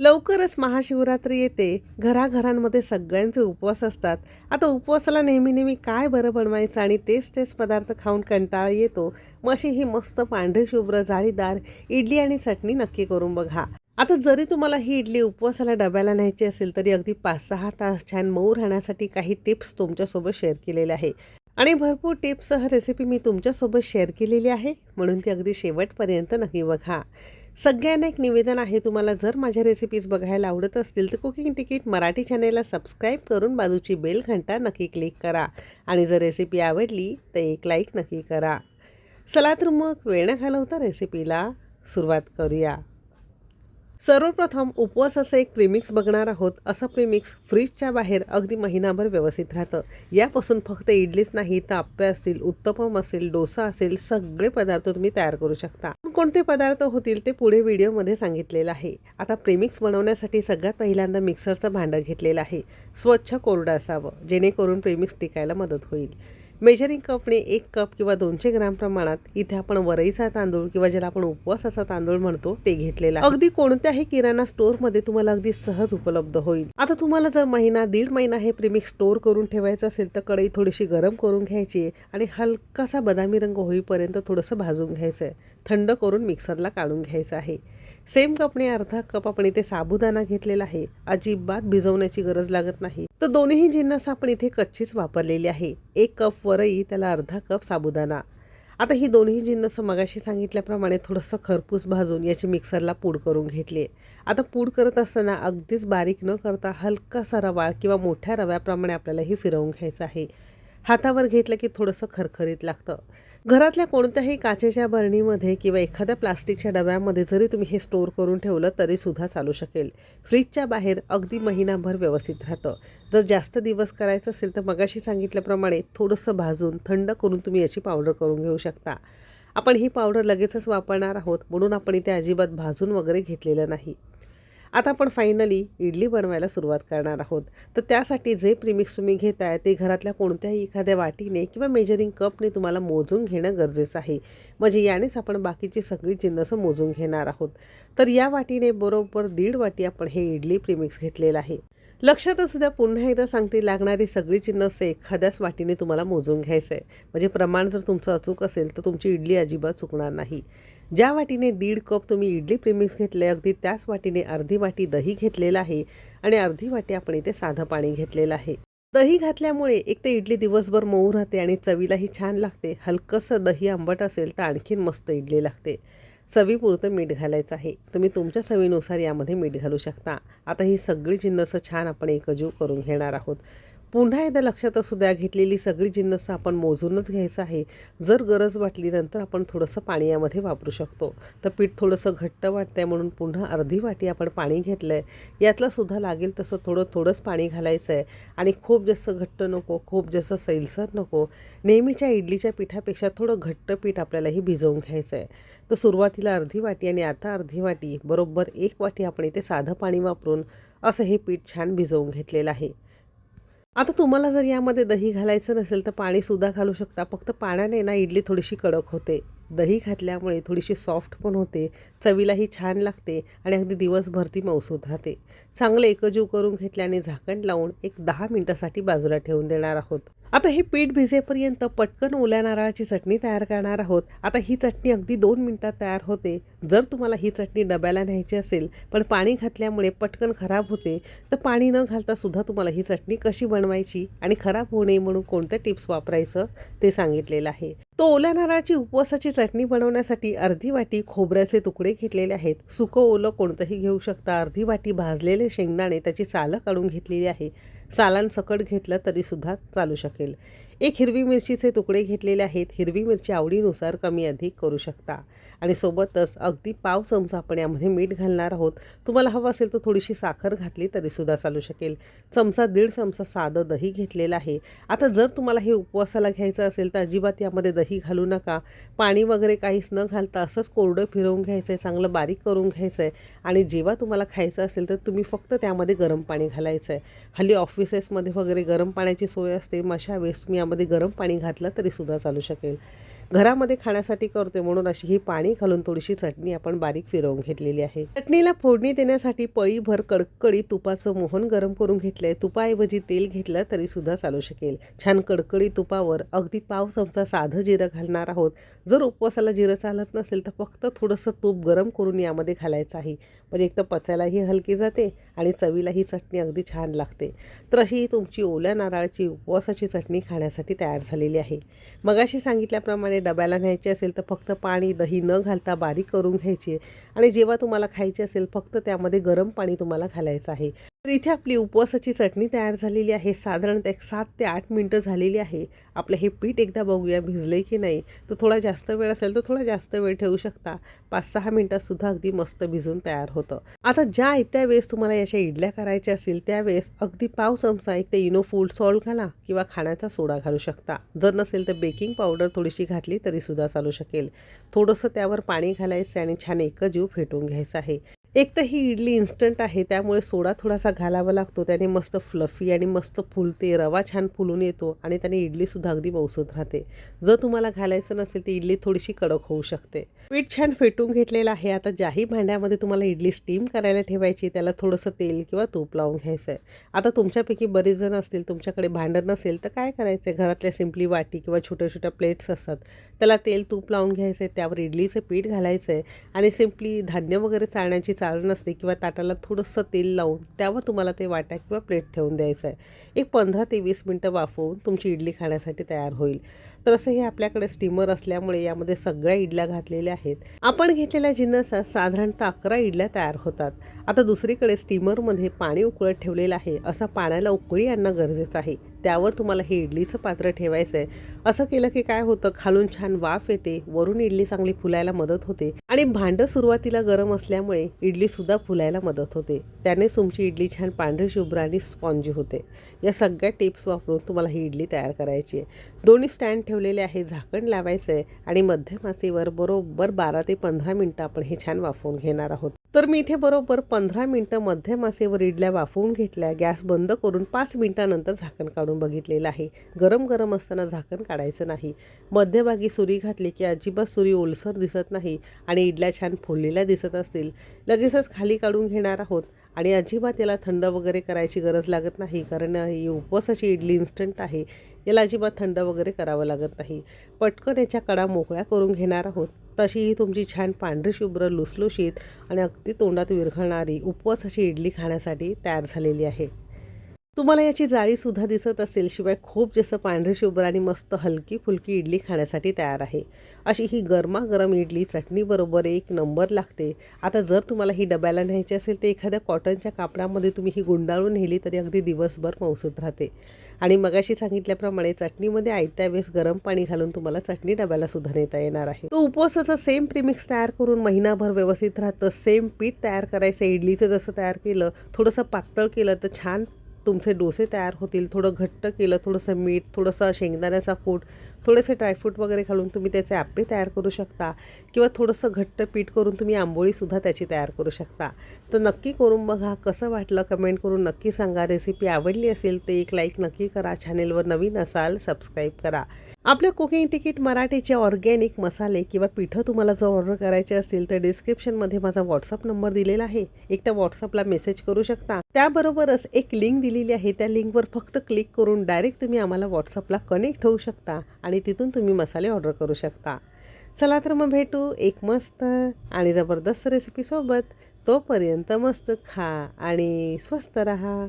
लवकरच महाशिवरात्री येते. घराघरांमध्ये सगळ्यांचे उपवास असतात. आता उपवासाला नेहमी नेहमी काय बरं बनवायचं आणि तेच तेच पदार्थ खाऊन कंटाळा येतो. मग अशी ही मस्त पांढरी शुभ्र जाळीदार इडली आणि चटणी नक्की करून बघा. आता जरी तुम्हाला ही इडली उपवासाला डब्याला न्यायची असेल तरी अगदी पाच सहा तास छान मऊ राहण्यासाठी काही टिप्स तुमच्यासोबत शेअर केलेल्या आहे. आणि भरपूर टिप्ससह रेसिपी मी तुमच्यासोबत शेअर केलेली आहे म्हणून ती अगदी शेवटपर्यंत नक्की बघा. सगळ्यांना एक निवेदन आहे तुम्हाला जर माझ्या रेसिपीज बघायला आवडत असतील तर कुकिंग तिकीट मराठी चॅनेलला सबस्क्राईब करून बाजूची बेल घंटा नक्की क्लिक करा. आणि जर रेसिपी आवडली तर एक लाईक नक्की करा. चला तर मग वेळ न घालवता रेसिपीला सुरुवात करूया. सर्वप्रथम उपवासाचं एक प्रीमिक्स बघणार आहोत. असं प्रीमिक्स फ्रीजच्या बाहेर अगदी महिनाभर व्यवस्थित राहतं. यापासून फक्त इडलीच नाही तर आप्पे असतील उत्तपम असेल डोसा असेल सगळे पदार्थ तुम्ही तयार करू शकता. कोणते पदार्थ होतील ते पुढे व्हिडिओमध्ये सांगितलेलं आहे. आता प्रेमिक्स बनवण्यासाठी सगळ्यात पहिल्यांदा मिक्सरचं भांडं घेतलेलं आहे. स्वच्छ कोरडं असावं जेणेकरून प्रेमिक्स टिकायला मदत होईल. मेजरिंग कपने एक कप किंवा दोनशे ग्राम प्रमाणात इथे आपण वरईचा तांदूळ किंवा ज्याला आपण उपवासाचा तांदूळ म्हणतो ते घेतलेला अगदी कोणत्याही किराणा स्टोअरमध्ये तुम्हाला अगदी सहज उपलब्ध होईल. आता तुम्हाला जर महिना दीड महिना हे प्रिमिक्स स्टोअर करून ठेवायचं असेल तर कढई थोडीशी गरम करून घ्यायची आणि हलकासा बदामी रंग होईपर्यंत थोडंसं भाजून घ्यायचं आहे. थंड करून मिक्सरला काढून घ्यायचं आहे. सेम कपने अर्धा कप आपण इथे साबुदाणा घेतलेला आहे. अजिबात भिजवण्याची गरज लागत नाही. तर दोन्ही जिन्नस आपण इथे कच्चीच वापरलेली आहे. एक कप वरई त्याला अर्धा कप साबुदाणा. आता ही दोन्ही जिन्नसं मगाशी सांगितल्याप्रमाणे थोडंसं खरपूस भाजून याची मिक्सरला पूड करून घेतली. आहे आता पूड करत असताना अगदीच बारीक न करता हलकासा रवाळ किंवा मोठ्या रव्याप्रमाणे आपल्याला हे फिरवून घ्यायचं आहे. हातावर घेतलं की थोडंसं खरखरीत लागतं. घरातल्या कोणत्याही काचेच्या बरणीमध्ये किंवा एखाद्या प्लास्टिकच्या डब्यामध्ये जरी तुम्ही हे स्टोअर करून ठेवलं तरीसुद्धा चालू शकेल. फ्रीजच्या बाहेर अगदी महिनाभर व्यवस्थित राहतं. जर जास्त दिवस करायचं असेल तर मगाशी सांगितल्याप्रमाणे थोडंसं भाजून थंड करून तुम्ही याची पावडर करून घेऊ शकता. आपण ही पावडर लगेचच वापरणार आहोत म्हणून आपण इथे अजिबात भाजून वगैरे घेतलेलं नाही. आता आपण फायनली इडली बनवायला सुरुवात करणार आहोत. तर त्यासाठी जे प्रिमिक्स तुम्ही घेताय ते घरातल्या कोणत्याही एखाद्या वाटीने किंवा मेजरिंग कपने तुम्हाला मोजून घेणं गरजेचं आहे. म्हणजे यानेच आपण बाकीची सगळी जिन्नसं मोजून घेणार आहोत. तर या वाटीने बरोबर दीड वाटी आपण हे इडली प्रिमिक्स घेतलेलं आहे. लक्षात असू द्या पुन्हा एकदा सांगते लागणारी सगळी चिन्हस एखाद्याच वाटीने तुम्हाला मोजून घ्यायचं आहे म्हणजे प्रमाण जर तुमचं अचूक असेल तर तुमची इडली अजिबात चुकणार नाही. ज्या वाटीने दीड कप तुम्ही इडली प्रेमिक्स घेतले अगदी त्याच वाटीने अर्धी वाटी दही घेतलेलं आहे आणि अर्धी वाटी आपण इथे साधं पाणी घेतलेलं आहे. दही घातल्यामुळे एक तर इडली दिवसभर मऊ राहते आणि चवीलाही छान लागते. हलकंसं दही आंबट असेल तर आणखीन मस्त इडली लागते. चवीपुरतं मीठ घालायचं आहे. तुम्ही तुमच्या चवीनुसार यामध्ये मीठ घालू शकता. आता ही सगळी जिन्नसं छान आपण एकजीव करून घेणार आहोत. पुन्हा एकदा लक्षात असू द्या घेतलेली सगळी जिन्नस आपण मोजूनच घ्यायचं आहे. जर गरज वाटली नंतर आपण थोडंसं पाणी यामध्ये वापरू शकतो. तर पीठ थोडंसं घट्ट वाटतं आहे म्हणून पुन्हा अर्धी वाटी आपण पाणी घेतलं आहे यातलंसुद्धा लागेल तसं थोडं थोडंच पाणी घालायचं आहे आणि खूप जास्त घट्ट नको खूप जास्त सैलसर नको. नेहमीच्या इडलीच्या पिठापेक्षा थोडं घट्ट पीठ आपल्यालाही भिजवून घ्यायचं आहे तर सुरुवातीला अर्धी वाटी आणि आता अर्धी वाटी बरोबर एक वाटी आपण इथे साधं पाणी वापरून असं हे पीठ छान भिजवून घेतलेलं आहे. आता तुम्हाला जर यामध्ये दही घालायचं नसेल तर पाणीसुद्धा घालू शकता. फक्त पाण्याने ना इडली थोडीशी कडक होते. दही घातल्यामुळे थोडीशी सॉफ्ट पण होते. चवीलाही छान लागते आणि अगदी दिवसभर ती मौसूद राहते. चांगलं एकजीव करून घेतल्याने झाकण लावून एक दहा मिनटासाठी बाजूला ठेवून देणार आहोत. आता हे पीठ भिजेपर्यंत पटकन ओल्या नारळाची चटणी तयार करणार आहोत. आता ही चटणी अगदी दोन मिनटात तयार होते. जर तुम्हाला ही चटणी डब्याला न्यायची असेल पण पाणी घातल्यामुळे पटकन खराब होते तर पाणी न घालता सुद्धा तुम्हाला ही चटणी कशी बनवायची आणि खराब होऊ नये म्हणून कोणत्या टिप्स वापरायचं ते सांगितलेलं आहे. तो ओल्या नारळाची उपवासाची चटणी बनवण्यासाठी अर्धी वाटी खोबऱ्याचे तुकडे घेतलेले आहेत. सुकं ओलं कोणतंही घेऊ शकता. अर्धी वाटी भाजलेले शेंगदाणे त्याची सालं काढून घेतलेली आहे. सालांसकट घेतलं तरीसुद्धा चालू शकेल. एक हिरवी मिरचीचे तुकडे घेतलेले आहेत. हिरवी मिरची आवडीनुसार कमी अधिक करू शकता. आणि सोबतच अगदी पाव चमचा आपण यामध्ये मीठ घालणार आहोत. तुम्हाला हवं असेल तर थोडीशी साखर घातली तरीसुद्धा चालू शकेल. चमचा दीड चमचा साधं दही घेतलेलं आहे. आता जर तुम्हाला हे उपवासाला घ्यायचं असेल तर अजिबात यामध्ये दही घालू नका. पाणी वगैरे काहीच न घालता असंच कोरडं फिरवून घ्यायचं आहे चांगलं बारीक करून घ्यायचं आहे आणि जेव्हा तुम्हाला खायचं असेल तर तुम्ही फक्त त्यामध्ये गरम पाणी घालायचं आहे हल्ली ऑफिसेसमध्ये वगैरे गरम पाण्याची सोय असते. मशा वेस्ट मी तुम्ही गरम पाणी घातलं तरीसुद्धा चालू शकेल. घरामध्ये खाण्यासाठी करतोय म्हणून अशी ही पाणी घालून थोडीशी चटणी आपण बारीक फिरवून घेतलेली आहे. चटणीला फोडणी देण्यासाठी पळीभर कडकडी तुपाचं मोहन गरम करून घेतलंय. तुपाऐवजी तेल घेतलं तरी सुद्धा चालू शकेल. छान कडकडी तुपावर अगदी पाव चमचा साधं जिरं घालणार आहोत. जर उपवासाला जिरं चालत नसेल तर फक्त थोडंसं तूप गरम करून यामध्ये घालायचं आहे. म्हणजे एक तर पचायलाही हलकी जाते आणि चवीला ही चटणी अगदी छान लागते. तर अशी ही तुमची ओल्या नारळाची उपवासाची चटणी खाण्यासाठी तयार झालेली आहे. मगाशी सांगितल्याप्रमाणे डब्याला न्यायची असेल तर फक्त पाणी दही न घालता बारीक करून घ्यायची आणि जेव्हा तुम्हाला खायची असेल फक्त त्यामध्ये गरम पाणी तुम्हाला घालायचं आहे. तर इथे आपली उपवासाची चटणी तयार झालेली आहे. साधारणतः एक सात ते आठ मिनटं झालेली आहे. आपलं हे पीठ एकदा बघूया भिजले की नाही. तर थोडा जास्त वेळ असेल तर थोडा जास्त वेळ ठेवू शकता. पाच सहा मिनटातसुद्धा अगदी मस्त भिजून तयार होतं. आता ज्या त्या वेळेस तुम्हाला याच्या इडल्या करायच्या असतील त्यावेळेस अगदी पाव चमचा एक ते इनो फूड सॉल्ट घाला किंवा खाण्याचा सोडा घालू शकता. जर नसेल तर बेकिंग पावडर थोडीशी घातली तरीसुद्धा चालू शकेल. थोडंसं त्यावर पाणी घालायचं आणि छान एकजीव फेटून घ्यायचं आहे. एक तर ही इडली इन्स्टंट आहे त्यामुळे सोडा थोडासा घालावा लागतो. त्याने मस्त फ्लफी आणि मस्त फुलते रवा छान फुलून येतो आणि त्याने इडलीसुद्धा अगदी मौसूद राहते. जर तुम्हाला घालायचं नसेल तर इडली थोडीशी कडक होऊ शकते. पीठ छान फेटून घेतलेलं आहे. आता ज्याही भांड्यामध्ये तुम्हाला इडली स्टीम करायला ठेवायची त्याला थोडंसं तेल किंवा तूप लावून घ्यायचं आहे. आता तुमच्यापैकी बरेच जण असतील तुमच्याकडे भांडं नसेल तर काय करायचं आहे घरातल्या सिम्पली वाटी किंवा छोट्या छोट्या प्लेट्स असतात. त्याला तेल तूप लावून घ्यायचं आहे त्यावर इडलीचं पीठ घालायचं आहे आणि सिम्पली धान्य वगैरे चाळण्याची चाळ नसते किंवा ताटाला थोडंसं तेल लावून त्यावर तुम्हाला ते वाट्या किंवा प्लेट ठेवून द्यायचं आहे. एक पंधरा ते वीस मिनटं वाफवून तुमची इडली खाण्यासाठी तयार होईल. तर असं हे आपल्याकडे स्टीमर असल्यामुळे यामध्ये सगळ्या इडल्या घातलेल्या आहेत. आपण घेतलेल्या जिन्नसात साधारणतः अकरा इडल्या तयार होतात. आता दुसरीकडे स्टीमरमध्ये पाणी उकळत ठेवलेलं आहे. असं पाण्याला उकळी आणणं गरजेचं आहे. त्यावर तुम्हाला हे इडलीचं पात्र ठेवायचं आहे असं केलं की काय होतं? खालून छान वाफ येते. वरून इडली चांगली फुलायला मदत होते. आणि भांडं सुरुवातीला गरम असल्यामुळे इडली सुद्धा फुलायला मदत होते. त्याने तुमची इडली छान पांढरी शुभ्र आणि स्पॉन्जी होते. या सगळ्या टिप्स वापरून तुम्हाला ही इडली तयार करायची आहे. दोन्ही स्टँड ठेव ठेवलेले आहे झाकण लावायचं आहे आणि मध्यमासीवर बरोबर बारा ते पंधरा मिनटं आपण हे छान वाफवून घेणार आहोत. तर मी इथे बरोबर पंधरा मिनटं मध्यम इडल्या वाफवून घेतल्या. गॅस बंद करून पाच मिनटानंतर झाकण काढून बघितलेलं आहे. गरम गरम असताना झाकण काढायचं नाही. मध्यभागी सुरी घातली की अजिबात सुरी ओलसर दिसत नाही आणि इडल्या छान फुललेल्या दिसत असतील. लगेचच खाली काढून घेणार आहोत. आणि अजिबात याला थंड वगैरे करायची गरज लागत नाही कारण ही उपवासाची इडली इन्स्टंट आहे. याला अजिबात थंड वगैरे करावं लागत नाही. पटकन याच्या कडा मोकळ्या करून घेणार आहोत. तशी ही तुमची छान पांढरी शुभ्र लुसलुशीत आणि अगदी तोंडात विरघळणारी उपवासाची इडली खाण्यासाठी तयार झालेली आहे. तुम्हाला याची जाळीसुद्धा दिसत असेल शिवाय खूप जास्त पांढरी शुभ्र आणि मस्त हलकी फुलकी इडली खाण्यासाठी तयार आहे. अशी ही गरमागरम इडली चटणीबरोबर एक नंबर लागते. आता जर तुम्हाला ही डब्याला न्यायची असेल तर एखाद्या कॉटनच्या कापडामध्ये तुम्ही ही गुंडाळून नेली तरी अगदी दिवसभर मौसूत राहते. आणि मगाशी सांगितल्याप्रमाणे चटणीमध्ये आयत्या वेळेस गरम पाणी घालून तुम्हाला चटणी डब्याला सुद्धा नेता येणार आहे. तो उपवासाचा सेम प्रीमिक्स तयार करून महिनाभर व्यवस्थित राहतं. सेम पीठ तयार करायचं इडलीचं जसं तयार केलं थोडंसं पातळ केलं तर छान तुमचे डोसे तयार होतील. थोडं घट्ट केलं थोडंसं मीठ थोडंसं शेंगदाण्याचा कूट थोडेसे ड्रायफ्रूट वगैरे घालून तुम्ही त्याचे आप्पे तयार करू शकता. किंवा थोडंसं घट्ट पीठ करून तुम्ही आंबोळीसुद्धा त्याची तयार करू शकता. तर नक्की करून बघा कसं वाटलं कमेंट करून नक्की सांगा. रेसिपी आवडली असेल तर एक लाईक नक्की करा. चॅनेलवर नवीन असाल सबस्क्राईब करा. आपल्या कुकिंग तिकीट मराठीचे ऑर्गॅनिक मसाले किंवा पिठं तुम्हाला जर ऑर्डर करायचे असतील तर डिस्क्रिप्शनमध्ये माझा व्हॉट्सअप नंबर दिलेला आहे. एक तर व्हॉट्सअपला मेसेज करू शकता. त्याबरोबरच एक लिंक दिलेली आहे. त्या लिंकवर फक्त क्लिक करून डायरेक्ट तुम्ही आम्हाला व्हॉट्सअपला कनेक्ट होऊ शकता आणि तिथून तुम्ही मसाले ऑर्डर करू शकता. चला तर मग भेटू एक मस्त आणि जबरदस्त रेसिपीसोबत तोपर्यंत मस्त खा आणि स्वस्त रहा.